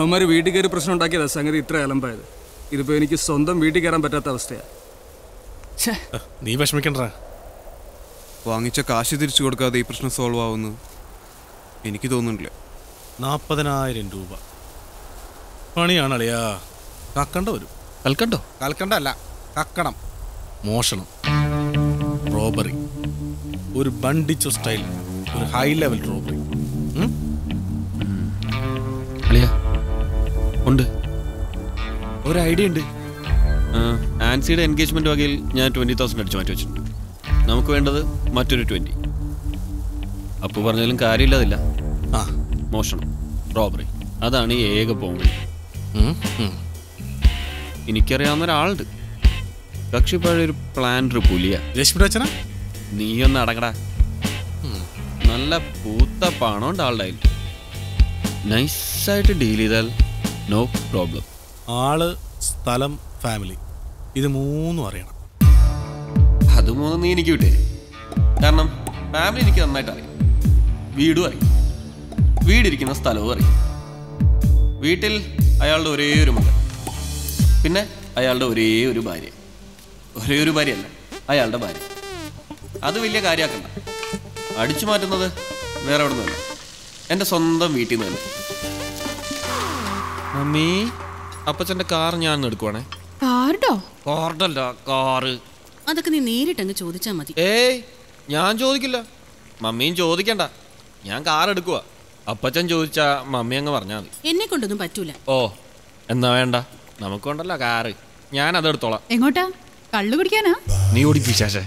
അവന്മാർ വീട്ടിൽ കയറി പ്രശ്നം ഉണ്ടാക്കിയതാ സംഗതി ഇത്ര അലമ്പായത്. ഇതിപ്പോ എനിക്ക് സ്വന്തം വീട്ടിൽ കയറാൻ പറ്റാത്ത അവസ്ഥയാ. നീ വിഷമിക്കണ്ട. വാങ്ങിച്ച കാശ് തിരിച്ചു കൊടുക്കാതെ ഈ പ്രശ്നം സോൾവ് ആവുന്നു. എനിക്ക് തോന്നുന്നില്ല. നാൽപ്പതിനായിരം രൂപ. പണിയാണ് അളിയാ. കക്കണ്ട വരും. കൽക്കണ്ടോ? കൽക്കണ്ട അല്ല കക്കണം. മോഷണം. റോബറി. ഒരു ബണ്ടിച്ചു സ്റ്റൈൽ. ഒരു ഹൈ ലെവൽ റോബറി ഉണ്ട്. ഒരു ഐഡിയ ഉണ്ട്. ആൻസിയുടെ എൻഗേജ്മെന്റ് വകയിൽ ഞാൻ ട്വന്റി തൗസൻഡ് അടിച്ചു മാറ്റി വെച്ചിട്ടുണ്ട്. നമുക്ക് വേണ്ടത് മറ്റൊരു ട്വന്റി അപ്പു പറഞ്ഞാലും കാര്യമില്ലാതില്ല. ആ. മോഷണം റോബറി അതാണ് ഈ ഏക പോംവഴി എനിക്കറിയാവുന്ന ഒരാളുണ്ട്. കക്ഷി പഴയൊരു പ്ലാൻഡർ പുലിയ. നീ ഒന്ന് നീയൊന്ന് അടങ്ങടാ നല്ല പൂത്ത പണം ഉണ്ട് ആളുടെ നൈസായിട്ട് ഡീൽ ചെയ്താൽ നോ പ്രോബ്ലം ആൾ സ്ഥലം ഫാമിലി ഇത് മൂന്നും അറിയണം. അത് മൂന്നും നീ എനിക്ക് വിട്ടേ കാരണം ഫാമിലി എനിക്ക് നന്നായിട്ട് അറിയാം. വീടും അറിയാം. വീടിരിക്കുന്ന സ്ഥലവും അറിയാം. വീട്ടിൽ അയാളുടെ ഒരേ ഒരു മകൻ. പിന്നെ അയാളുടെ ഒരേ ഒരു ഭാര്യ. ഒരേ ഒരു ഭാര്യയല്ല അയാളുടെ ഭാര്യ. അത് വലിയ കാര്യമാക്കണ്ട അടിച്ചു മാറ്റുന്നത് വേറെ എവിടെ നിന്നല്ല എന്റെ സ്വന്തം വീട്ടിൽ നിന്ന് തന്നെ. മമ്മി അപ്പച്ചന്റെ കാർ ഞാൻ എടുക്കുവാണേ. കാർഡോ? കാർഡല്ല കാറ്. അതൊക്കെ നീ നേരിട്ടങ്ങ് ചോദിച്ചാ മതി. ഏയ് ഞാൻ ചോദിക്കില്ല. മമ്മിയും ചോദിക്കണ്ട. ഞാൻ കാർ എടുക്കുക അപ്പച്ചൻ ചോദിച്ചാ മമ്മി അങ്ങ് പറഞ്ഞാൽ മതി. എന്നെ കൊണ്ടൊന്നും പറ്റൂല. ഓ എന്നാ വേണ്ട. നമുക്കുണ്ടല്ലോ കാറ് ഞാൻ അതെടുത്തോളാം എങ്ങോട്ടാ? കള്ളു കുടിക്കാനാ? നീ ഓടിപ്പിച്ചാശേ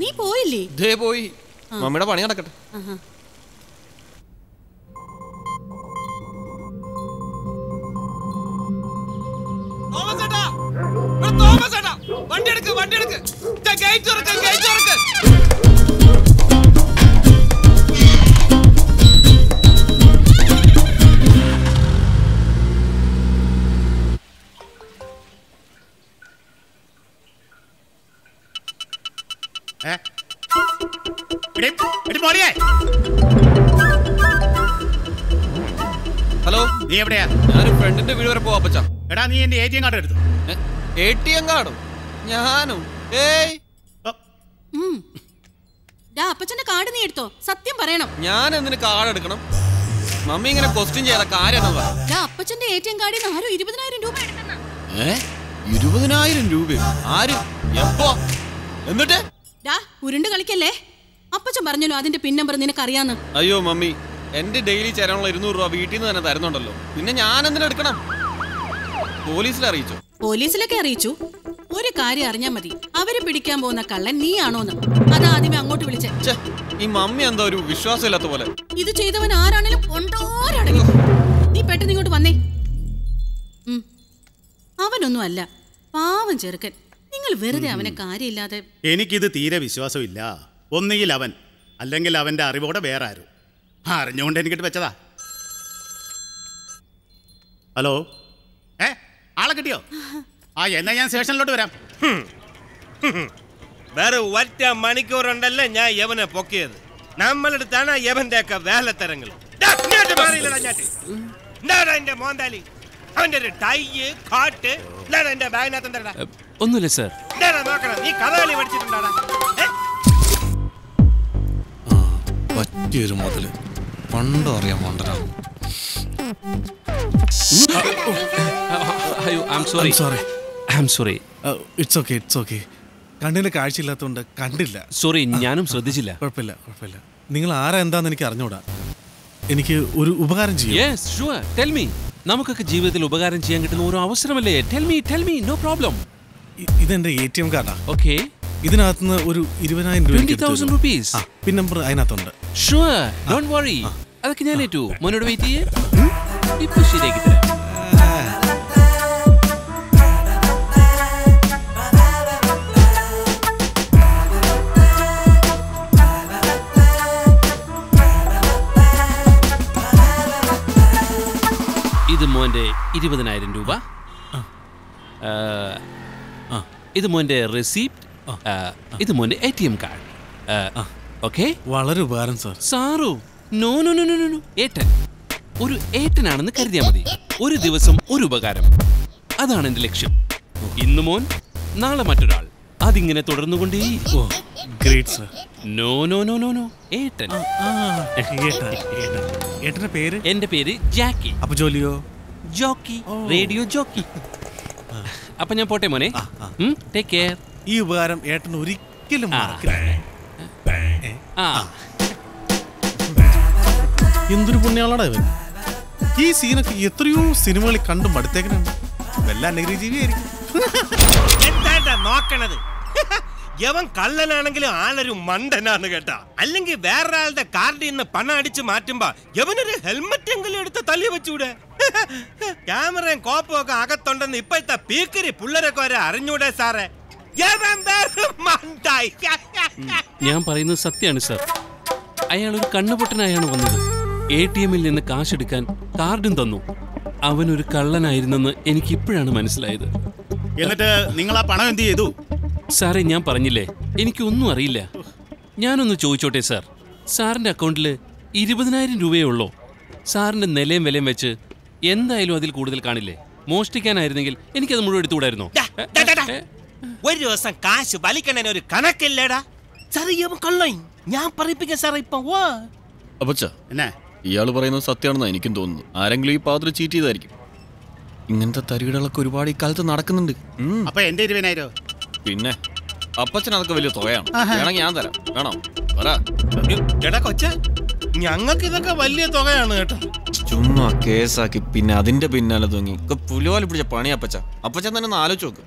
നീ പോയില്ലേ? ദേ പോയി. മമ്മിയുടെ പണി നടക്കട്ടെ. ആഹാ. വണ്ടി എടുക്ക് വണ്ടി എടുക്ക്. ഗേറ്റ് തുറക്ക് ഗേറ്റ് തുറക്ക്. ഹലോ. നീ എവിടെയാ? ഞാനൊരു ഫ്രണ്ടിന്റെ വീട് വരെ പോവാ അപ്പച്ച. എടാ നീ എന്റെ എ ടി എം കാർഡ് എടുത്തു? എ ടി എം കാർഡോ ഞാനും. ഏയ്. ദാ അപ്പച്ചന്റെ കാർഡ് നീ എടുത്തോ. സത്യം പറയണം. ഞാൻ എന്തിന് കാർഡ് എടുക്കണം? മമ്മി ഇങ്ങനെ ക്വസ്റ്റ്യൻ ചെയ്ത കാര്യം അപ്പച്ചന്റെ എ ടി എം കാർഡിൽ നിന്ന് ആരോ ഇരുപതിനായിരം രൂപ എടുത്തന്നാ ഏ? ഇരുപതിനായിരം രൂപയോ? ആര്? എപ്പോ എന്നിട്ട്? ഡാ ഉരുണ്ട് കളിക്കല്ലേ? അപ്പച്ചൻ പറഞ്ഞല്ലോ അതിന്റെ പിൻ നമ്പർ നിനക്കറിയാന്ന്. അയ്യോ മമ്മി. എന്റെ ഡെയിലി ചേരാനുള്ള ഇരുന്നൂറ് രൂപ വീട്ടിൽ നിന്ന് തന്നെ തരുന്നുണ്ടല്ലോ. പിന്നെ ഞാൻ എന്തിനാ എടുക്കണം? പോലീസിൽ അറിയിച്ചോ പോലീസിലൊക്കെ അറിയിച്ചു. ഒരു കാര്യം അറിഞ്ഞാ മതി. അവർ പിടിക്കാൻ പോകുന്ന കള്ളൻ നീയാണോന്ന്. അതാ ആദ്യമേ അങ്ങോട്ട് വിളിച്ചേ. ഈ മമ്മി എന്താ ഒരു വിശ്വാസമില്ലാത്ത പോലെ. ഇത് ചെയ്തവൻ ആരാണേലും കൊണ്ടോരടങ്ങി നീ പെട്ടെന്ന് ഇങ്ങോട്ട് വന്നേ. അവനൊന്നും അല്ല. പാവം ചെറുക്കൻ. നിങ്ങൾ വെറുതെ അവനെ കാര്യമില്ലാതെ എനിക്കിത് തീരെ വിശ്വാസമില്ല. ഒന്നുകിൽ അവൻ അല്ലെങ്കിൽ അവന്റെ അറിവോടെ വേറെ ആരും അറിഞ്ഞുകൊണ്ട് എനിക്കിട്ട് വെച്ചതാ. ഹലോ? കിട്ടിയോ? ആ എന്നാ ഞാൻ സ്റ്റേഷനിലോട്ട് വരാം. വേറെ ഒറ്റ മണിക്കൂറുണ്ടല്ലേ ഞാൻ യവനെ പൊക്കിയത്? നമ്മളെടുത്താണ് യവന്റെ ഒക്കെ വേലത്തരങ്ങൾ മോന്താലി. അവന്റെ ഒരു ടൈ കാട്ട്. എന്റെ ബാഗിനകത്ത് ഒന്നുമില്ല സർ. നോക്കണം. നീ കഥകളി പഠിച്ചിട്ടുണ്ടാടാ? പറ്റിയൊരു മുതൽ. പണ്ടോ അറിയാൻ പോണ്ടരാ അയ്യോ I am sorry sorry I am sorry it's okay it's okay കണ്ണിന് കാഴ്ചയില്ലാത്തതുകൊണ്ട് കണ്ടില്ല. സോറി ഞാനും ശ്രദ്ധിച്ചില്ല. കുഴപ്പമില്ല കുഴപ്പമില്ല. നിങ്ങൾ ആരാ എന്താന്ന് എനിക്ക് അറിഞ്ഞൂടാ. എനിക്ക് ഒരു ഉപകാരം ചെയ്യാം. നമുക്കൊക്കെ ജീവിതത്തിൽ ഉപകാരം ചെയ്യാൻ കിട്ടുന്ന ഒരു അവസരമല്ലേ? Tell me tell me no problem ഇതെന്റെ എ ടി എം കാർഡാ ഓക്കെ ഇതിനകത്തുനിന്ന് ഒരു ഇരുപതിനായിരം രൂപ എനിക്ക് എടുത്ത് 20,000 rupees. ആ, പിൻ നമ്പർ അതിനകത്തുണ്ട്. ഷുവർ ഡോണ്ട് വറി അതൊക്കെ ഞാൻ ഏറ്റു. മോനോട് വെയിറ്റ് ചെയ്യേ. ഇപ്പൊ ശരിയാക്കി മോന്റെ ഇരുപതിനായിരം രൂപ. ഇത് മോന്റെ റെസീപ്റ്റ് ഇത് മോന്റെ A T M card okay? വളരെ ഉപകാരം sir. Sir no no no no no ഏട്ടൻ. ഒരു ഏട്ടനാണെന്ന് കരുതിയാൽ മതി. ഒരു ദിവസം ഒരു ഉപകാരം. അതാണ് എന്റെ ലക്ഷ്യം. ഇന്ന് മോൻ നാളെ മറ്റൊരാൾ. അതിങ്ങനെ തുടർന്നുകൊണ്ടേ ഓ great sir. No no no no no ഏട്ടൻ. ഏട്ടന്റെ പേര്? എന്റെ പേര് ജാക്കി. അപ്പൊ ജോലിയോ? Jockey radio jockey. അപ്പൊ ഞാൻ പോട്ടെ മോനെ? ടേക്ക് കെയർ ഈ ഉപകാരം ഏട്ടൻ ഒരിക്കലും മറക്കില്ല. ആ. എന്തൊരു പുണ്യാളാടാ ഇവൻ. ഈ സീനൊക്കെ എത്രയോ സിനിമകളിൽ കണ്ടും മടുത്തേക്കനുണ്ട് വല്ല അനഗരി ജീവിയായിരിക്കും. നോക്കണത്? യവൻ കള്ളനാണെങ്കിലും ആളൊരു മണ്ടനാണ് കേട്ടാ. അല്ലെങ്കിൽ വേറൊരാളുടെ കാർഡിൽ നിന്ന് പണം അടിച്ച് മാറ്റുമ്പോ യവനൊരു ഹെൽമെറ്റ് എങ്കിലും എടുത്ത് തല്ലി വെച്ചൂടെ? ക്യാമറയും കോപ്പും ഒക്കെ അകത്തുണ്ടെന്ന് ഇപ്പോഴത്തെ പീക്കരി പിള്ളേരൊക്കെ വരെ അറിഞ്ഞൂടെ സാറേ? യവൻ വെറും മണ്ടായി. ഞാൻ പറയുന്നത് സത്യമാണ് സർ. അയാൾ ഒരു കണ്ണുപൊട്ടനായാണ് വന്നത്. എ ടി എമ്മിൽ നിന്ന് കാശെടുക്കാൻ കാർഡും തന്നു. അവനൊരു കള്ളനായിരുന്നെന്ന് എനിക്ക് ഇപ്പോഴാണ് മനസ്സിലായത്. എന്നിട്ട് നിങ്ങൾ ആ പണം എന്ത് ചെയ്തു? സാറേ ഞാൻ പറഞ്ഞില്ലേ? എനിക്കൊന്നും അറിയില്ല. ഞാനൊന്ന് ചോദിച്ചോട്ടെ സാർ? സാറിന്റെ അക്കൗണ്ടിൽ ഇരുപതിനായിരം രൂപയേ ഉള്ളൂ. സാറിന്റെ നിലയും വിലയും വെച്ച് എന്തായാലും അതിൽ കൂടുതൽ കാണില്ലേ? മോഷ്ടിക്കാനായിരുന്നെങ്കിൽ എനിക്കത് മുഴുവൻ എടുത്തുകൂടായിരുന്നോ. ഒരു ദിവസം കാശ് വലിക്കണേന് ഒരു കണക്കില്ലേടാ. സാറേ കള്ളായി ഞാൻ പറയിപ്പിക്കാം സാറേ ഇപ്പൊ. വാ അപ്പച്ച എന്നാ? ഇയാൾ പറയുന്നത് സത്യമാണെന്നാണ് എനിക്കും തോന്നുന്നു. ആരെങ്കിലും ഈ പാതിരി ചീറ്റ് ചെയ്തായിരിക്കും. ഇങ്ങനത്തെ തരികിടകളൊക്കെ ഒരുപാട് ഈ കാലത്ത് നടക്കുന്നുണ്ട്. അപ്പൊ എന്റെ ഇരുപതിനായിരോ? പിന്നെ അപ്പച്ചൻ അതൊക്കെ വലിയ തുകയാണ്. വേണമെങ്കിൽ ഞാൻ തരാം. വേണോ? പറ. എടാ കൊച്ച ഞങ്ങൾക്ക് ഇതൊക്കെ വലിയ തുകയാണ് കേട്ടോ. ചുമ്മാ കേസാക്കി പിന്നെ അതിന്റെ പിന്നാലെ തൂങ്ങി. പുലിവാലി പുലുവാൽ പിടിച്ച പണി അപ്പച്ച. അപ്പച്ചൻ തന്നെ ഒന്ന് ആലോചിച്ച് നോക്ക്.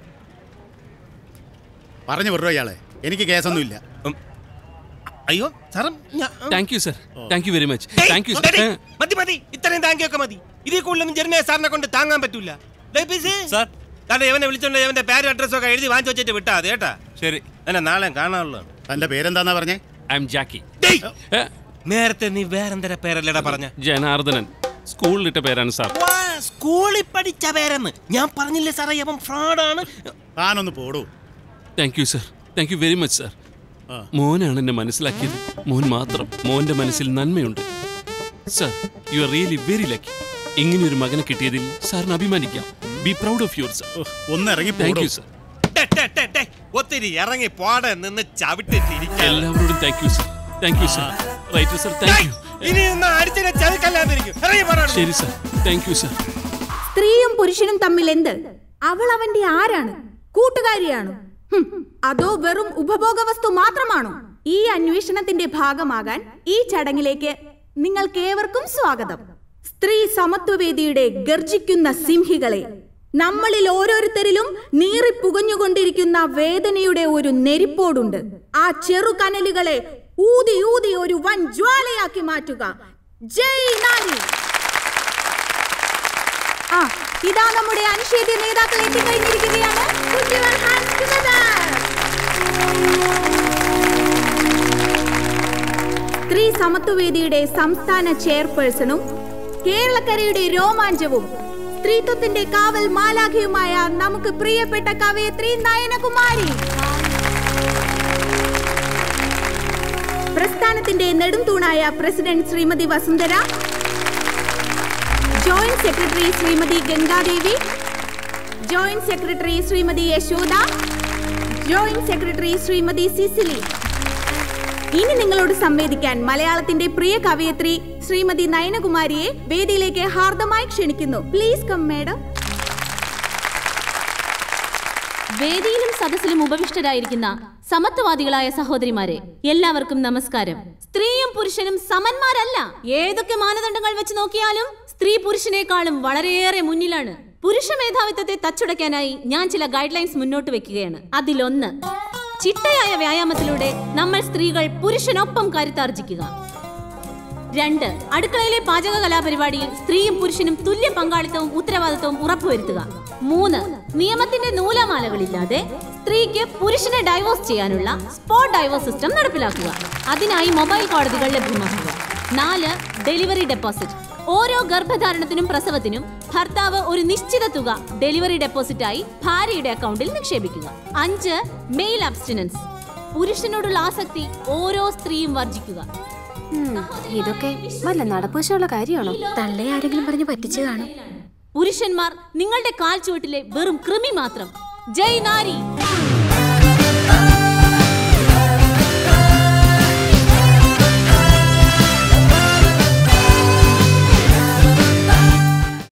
പറഞ്ഞു വിടറോ ഇയാളെ. എനിക്ക് കേസൊന്നുമില്ല ഇല്ല. അയ്യോ സാറും thank you sir thank you very much thank you മതി മതി. ഇത്രയും താങ്ക് യു ഒക്കെ മതി. ഇതിൽ കൂടുതലൊന്നും ജെർമിയ സാറിനെ കൊണ്ട് താങ്ങാൻ പറ്റൂല. സാർ കാരണം ഇവനെ വിളിച്ചോണ്ട് ഇവന്റെ പേരും അഡ്രസ്സും ഒക്കെ എഴുതി വാങ്ങിച്ചു വെച്ചിട്ട് വിട്ടാ മതി കേട്ടാ? ശരി. എന്നെ നാളെ കാണാനുള്ളൂ തന്റെ പേരെന്താന്നാ പറഞ്ഞേ? ഐ എം ജാക്കി നേരത്തെ നീ വേറെന്തര പേരല്ലടാ പറഞ്ഞ? ജനാർദ്ദനൻ. സ്കൂളിലിട്ട പേരാണ് സാർ. സ്കൂളിൽ പഠിച്ച പേരെന്ന്. ഞാൻ പറഞ്ഞില്ലേ സാറേ അവൻ ഫ്രോഡാണ്. താനൊന്ന് പോടൂ. Thank you sir thank you very much sir. മോനാണ് എന്നെ മനസ്സിലാക്കിയത്. മോൻ മാത്രം. മോന്റെ മനസ്സിൽ നന്മയുണ്ട്. Sir you are really very lucky ഇങ്ങനെയൊരു മകനെ കിട്ടിയതിൽ സാറിന് അഭിമാനിക്കാം. Be proud of your sir ഒന്ന് ഇറങ്ങി താങ്ക് യു സർ ടേ, ടേ, ടേ, ടേ, ഒത്തിരി ഇറങ്ങി പോടെ നിന്ന് ചവിട്ടിട്ടിരിക്കുക എല്ലാവരോടും thank you sir thank you sir right sir thank you ഇനി ഒന്ന് അടിച്ചിനെ ചതുക്കല്ലാതിരിക്കും ഇറങ്ങി പോടാ ശരി സർ താങ്ക് യു സർ സ്ത്രീയും പുരുഷനും തമ്മിൽ എന്ത്? അവൾ അവന്റെ ആരാണ്? കൂട്ടുകാരിയാണോ? അതോ വെറും ഉപഭോഗ വസ്തു മാത്രമാണോ? ഈ അന്വേഷണത്തിന്റെ ഭാഗമാകാൻ ഈ ചടങ്ങിലേക്ക് നിങ്ങൾക്കേവർക്കും സ്വാഗതം. സ്ത്രീ സമത്വവേദിയുടെ ഗർജിക്കുന്ന സിംഹികളെ നമ്മളിൽ ഓരോരുത്തരിലും നീറിപ്പുകഞ്ഞുകൊണ്ടിരിക്കുന്ന വേദനയുടെ ഒരു നെരിപ്പോടുണ്ട്. ആ ചെറുകനലുകളെ ഊതി ഊതി ഒരു വൻ ജ്വാലയാക്കി മാറ്റുക. ജയ് നാരി ആ ഇതാ നമ്മുടെ അനുശേദ്യ നേതാക്കൾ എത്തിക്കഴിഞ്ഞിരിക്കുകയാണ്. സ്ത്രീ സമത്വവേദിയുടെ സംസ്ഥാന ചെയർപേഴ്സണും കേരളക്കരയുടെ രോമാഞ്ചവും സ്ത്രീത്വത്തിന്റെ കാവൽ മാലാഖയുമായ നമുക്ക് പ്രിയപ്പെട്ട കവയത്രി നയനകുമാരി. പ്രസ്ഥാനത്തിന്റെ നെടുംതൂണായ president Srimathi Vasundhara joint secretary Srimathi Gangadevi joint secretary Srimathi Yashoda joint secretary Srimathi Cecily. ഇനി നിങ്ങളോട് സംവേദിക്കാൻ മലയാളത്തിന്റെ പ്രിയ കവയത്രി ശ്രീമതി നയനകുമാരിയെ വേദിയിലേക്ക് ഹാർദമായി ക്ഷണിക്കുന്നു. പ്ലീസ് കം മേഡം വേദിയിലും സദസ്സിലും ഉപവിഷ്ടരായിരിക്കുന്ന സമത്വവാദികളായ സഹോദരിമാരെ എല്ലാവർക്കും നമസ്കാരം. സ്ത്രീയും പുരുഷനും സമന്മാരല്ല. ഏതൊക്കെ മാനദണ്ഡങ്ങൾ വെച്ച് നോക്കിയാലും സ്ത്രീ പുരുഷനേക്കാളും വളരെയേറെ മുന്നിലാണ്. പുരുഷ മേധാവിത്വത്തെ തച്ചുടയ്ക്കാനായി ഞാൻ ചില ഗൈഡ് ലൈൻസ് മുന്നോട്ട് വെക്കുകയാണ്. അതിലൊന്ന് ചിട്ടയായ വ്യായാമത്തിലൂടെ നമ്മൾ സ്ത്രീകൾ പുരുഷനൊപ്പം കരുത്താർജിക്കുക. രണ്ട് അടുക്കളയിലെ പാചക കലാപരിപാടിയിൽ സ്ത്രീയും പുരുഷനും തുല്യ പങ്കാളിത്തവും ഉത്തരവാദിത്തവും ഉറപ്പുവരുത്തുക. മൂന്ന് നിയമത്തിന്റെ നൂലമാലകളില്ലാതെ സ്ത്രീക്ക് പുരുഷനെ ഡൈവോഴ്സ് ചെയ്യാനുള്ള സ്പോട്ട് ഡൈവോഴ്സ് സിസ്റ്റം നടപ്പിലാക്കുക. അതിനായി മൊബൈൽ കോടതികൾ ലഭ്യമാക്കുക. നാല് ഡെലിവറി ഡെപ്പോസിറ്റ് ഓരോ ഗർഭധാരണത്തിനും പ്രസവത്തിനും ഭർത്താവ് ഒരു നിശ്ചിത തുക ഡെലിവറി ഡെപ്പോസിറ്റായി ഭാര്യയുടെ അക്കൗണ്ടിൽ നിക്ഷേപിക്കുക. അഞ്ച് മെയിൽ അബ്സ്റ്റിനൻസ്. പുരുഷനോടുള്ള ആസക്തി ഓരോ സ്ത്രീയും വർജിക്കുക. ഇതൊക്കെ വല്ല നടപ്പുവശമുള്ള കാര്യമാണോ? തള്ളെ ആരെങ്കിലും പറഞ്ഞ് പറ്റിച്ചു കാണും പുരുഷന്മാർ നിങ്ങളുടെ കാൽ ചുവട്ടിലെ വെറും കൃമി മാത്രം. ജയ് നാരി!